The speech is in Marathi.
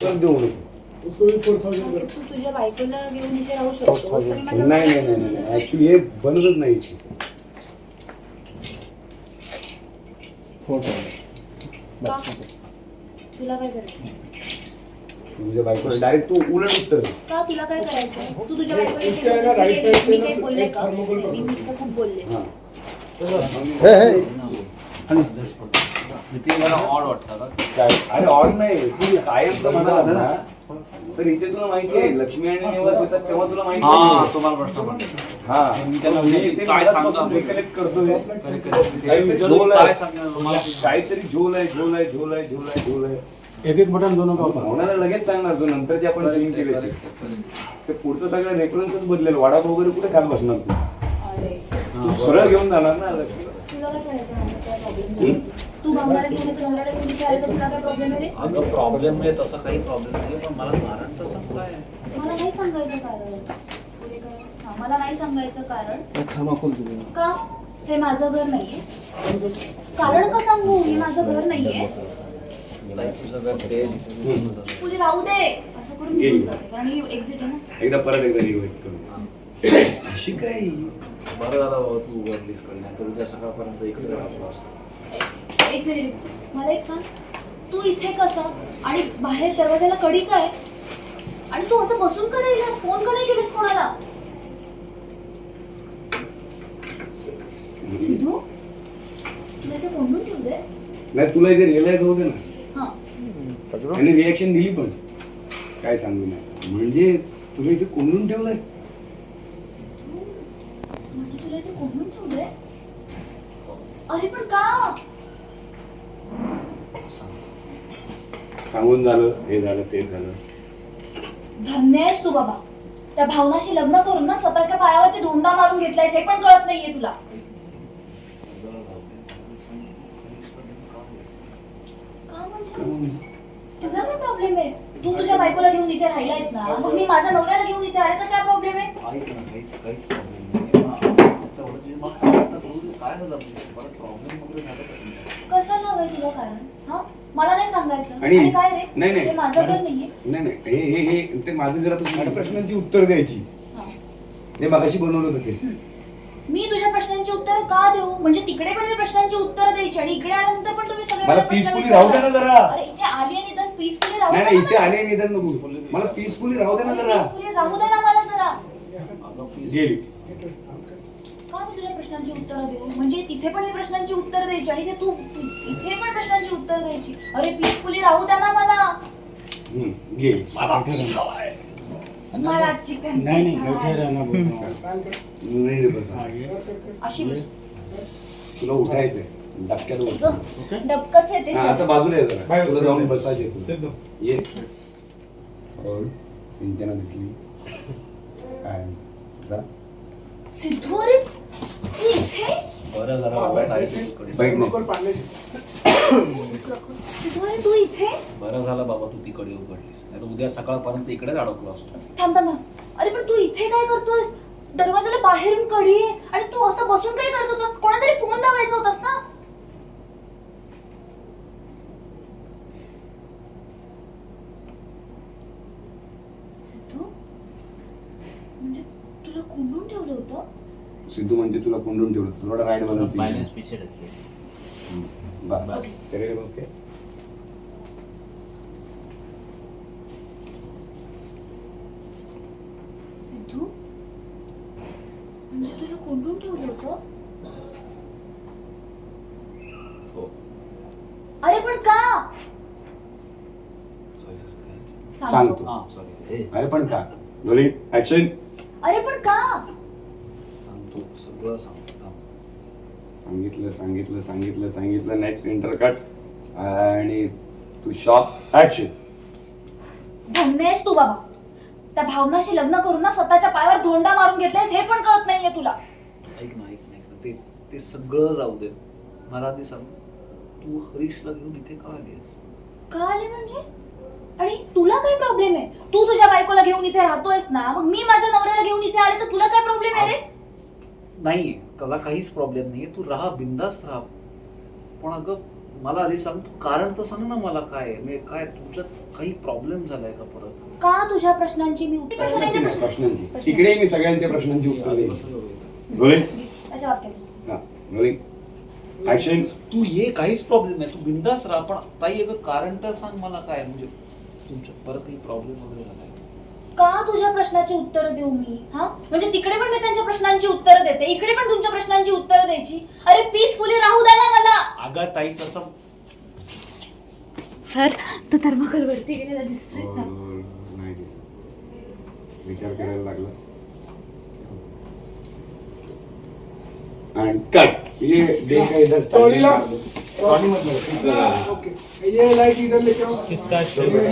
देऊ तू तुझ्या बायकोला घेऊन इथे राहू शकतो पण माझ्या नाही नाही नाही नाही ऍक्च्युली हे बनतच नाही का? तुला काय करायचं तुझ्या बायकोला डायरेक्ट तू उलट उत्तर दे. का तुला काय करायचं तू तुझ्या बायकोला उसके इथे आहे ना, right घेतलं, side मी पे काही ना, बोलले एक का thermocol मी मी तर खूप बोलले हा. नितीन मला ऑड वाटतं का काय अरे ऑन नाही तू कायमचं म्हणाला ना तर इथे तुला माहिती आहे लक्ष्मी आणि निवास येतात तेव्हा तुला माहिती हा आहे तुम्हाला प्रश्न पडतो मी त्याला इथे काय मलाच सांगतो फक्त recollect करतोय कधी- कधी- काही कधी- झोल काय आहे. सांगणार तुम्हाला? काहीतरी झोल आहे झोल आहे झोल आहे झोल आहे झोल आहे एक एक बटन दोनों का ऊपर होणारा लगेच सांगणार तू नंतर जे आपण सीन केले ते. ते पुढचं सगळं रेफरन्सच बदलेल वाडा वगैरे कुठे खात बसणार तू तू सरळ घेऊन जाणार ना तुला प्रॉब्लेम तर आहे अगं प्रॉब्लेम म्हणजे तसा काही प्रॉब्लेम नाही पण मला कारण तसं काय आहे? मला नाही सांगायचं कारण. काय? हा, मला नाही सांगायचं कारण. का? हे माझं घर नाहीये. कारण का सांगू? हे माझं घर नाहीये. ताई, तुझं घर ते पुढे राहू दे. असं करून जाते कारण ही एक्झिट आहे ना. एकदा परत एकदा करू. अशी काय? बरं झालं बाबा तू उघडलीस नाही तर उद्या सकाळपर्यंत इकडे राहतो असतो. एक मिनिट मला एक सांग. तू इथे कसा? आणि बाहेर दरवाजाला कडी काय? आणि तू असं बसून का राहिलास? फोन का नाही केलीस कोणाला? सिद्धू? तुला इथे कोंडून ठेवलंय? नाही तुला इथे रिअलाइज होते ना. हा. आणि रिॲक्शन दिली पण. काय सांगू नाही म्हणजे तुला इथे कोंडून ठेवलंय? म्हणजे तुला ठेवलंय? अरे पण का? सांगून झालं हे झालं ते झालं. धन्य आहेस तू बाबा. त्या भावनाशी लग्न करून ना स्वतःच्या पायावरती धोंडा मारून घेतलायस हे पण कळत नाहीये तुला. का म्हणजे तुला काय प्रॉब्लेम आहे? तू तुझ्या बायकोला घेऊन इथे राहिलायस ना मग मी माझ्या नवऱ्याला घेऊन इथे आले तर काय प्रॉब्लेम आहे? ऐक ना काहीच काहीच प्रॉब्लेम नाही. तेवढं तुझी मग आता बोलू, काय झालं परत प्रॉब्लेम वगैरे झालं का तुमचा? कशाला हवंय तुला कारण? हा? मला नाही सांगायचं. आणि काय रे? नाही हे नाही माझं घर नाहीये. नाही नाही. हे हे हे ते माझं घरात माझ्या प्रश्नांची उत्तर द्यायची. हा. ते मगाशी बनवलं होतं ते. मी तुझ्या प्रश्नांची उत्तर का देऊ? म्हणजे तिकडे पण मी प्रश्नांची उत्तर द्यायची आणि इकडे आल्यानंतर पण तुम्ही सगळे मला राहू दे ना. जरा. अरे इथे आली आणि निदान पीसफुली राहू नाही नाही इथे मला. आले नको मला पीसफुली राहू दे ना जरा. राहू दे ना मला जरा. गेली. का मी तुझ्या प्रश्नांची उत्तरं देऊ. म्हणजे तिथे पण मी प्रश्नांची उत्तर द्यायची आणि ते तू तू- इथे पण प्रश्नांची उत्तर द्यायची. अरे पीसफुली राहू द्या ना मला. हम्म, गेली मला चिकन नहीं नहीं बैठे नाही रे बसा. अशी बस. तुला उठायचंय. डबक्यात बस अगं, डबकच आहे ते हा, आता. बाजूला ये जरा. बाय, तुला बाय. जाऊन बसायचे तुला. सिद्धू ये. और सिंचना दिसली. काय? जा. सिद्धू अरे तू इथे? बरं नाही सिद्धू अरे तू. इथे? बरं झालं बाबा तू तिकडे उघडलीस. नाही तर उद्या सकाळपर्यंत इकडेच अडकलो असतो. थांब थांब थांब. अरे पण तू इथे काय करतोयस? दरवाजाला बाहेरून कडी आहे आणि तू असं बसून काय करत होतास? कोणातरी फोन लावायचा होतास ना सिद्धू म्हणजे तुला कोंडून ठेवलं होतं? सिद्धू म्हणजे तुला कोंडून ठेवलं होतं. थोडा राईड बैलेंस बॅलन्स पीछे रखिए बस. तेरे ओके सिद्धू? म्हणजे तुला कोंडून ठेवलं होतं? हो. अरे पण का? सॉरी सांगतो. हा सॉरी अरे पण का? रोलिंग ऍक्शन सगळं सांगतो थांब. सांगितलं सांगितलं सांगितलं सांगितलं. नेक्स्ट इंटर कट आणि तू शॉप ऍक्शन धन्य आहेस तू बाबा. त्या भावनाशी लग्न करून ना स्वतःच्या पायावर धोंडा मारून घेतलायस हे पण कळत नाहीये तुला. ऐक ना ऐक ना ऐक ना. ते ते सगळं जाऊ दे. मला आधी सांग तू हरीशला घेऊन इथे का आलीस का आले म्हणजे? आणि तुला काय प्रॉब्लेम आहे? तू तुझ्या बायकोला घेऊन इथे राहतोयस ना मग मी माझ्या नवऱ्याला घेऊन इथे आले तर तुला काय प्रॉब्लेम आहे रे? नाही मला काहीच प्रॉब्लेम नाहीये. तू राहा बिंदास्त राहा. पण अगं मला आधी सांग तू कारण तर सांग ना मला काय आहे. म्हणजे काय तुमच्यात काही प्रॉब्लेम झालाय का परत? का तुझ्या प्रश्नांची मी उत्तर प्रश्नांची नाही, प्रश्नांची. प्रश्न- तिकडेही मी सगळ्यांच्या प्रश्नांची उत्तर देईन. रोलिंग त्याच्या वाक्यात हा रोलिंग ऍक्शन तू ये काहीच प्रॉब्लेम नाही. तू बिंदास राहा पण ताई एक कारण तर सांग मला काय म्हणजे तुमच्या परत काही प्रॉब्लेम वगैरे झालाय तुझ्या प्रश्नाची उत्तरं देऊ मी हा? म्हणजे तिकडे पण मी त्यांच्या प्रश्नांची उत्तरं देते इकडे पण तुमच्या प्रश्नांची उत्तरं द्यायची. अरे पीसफुली राहू द्या ना मला. अगं ताई तसं सर तो थर्माकोल वरती गेलेला दिसतोय हो, का नाही दिसत. विचार करायला लागलास. आणि कट ये का इधर टॉलीला? टॉली मत ओके. ये लाइट इधर लेके आओ किसका ये,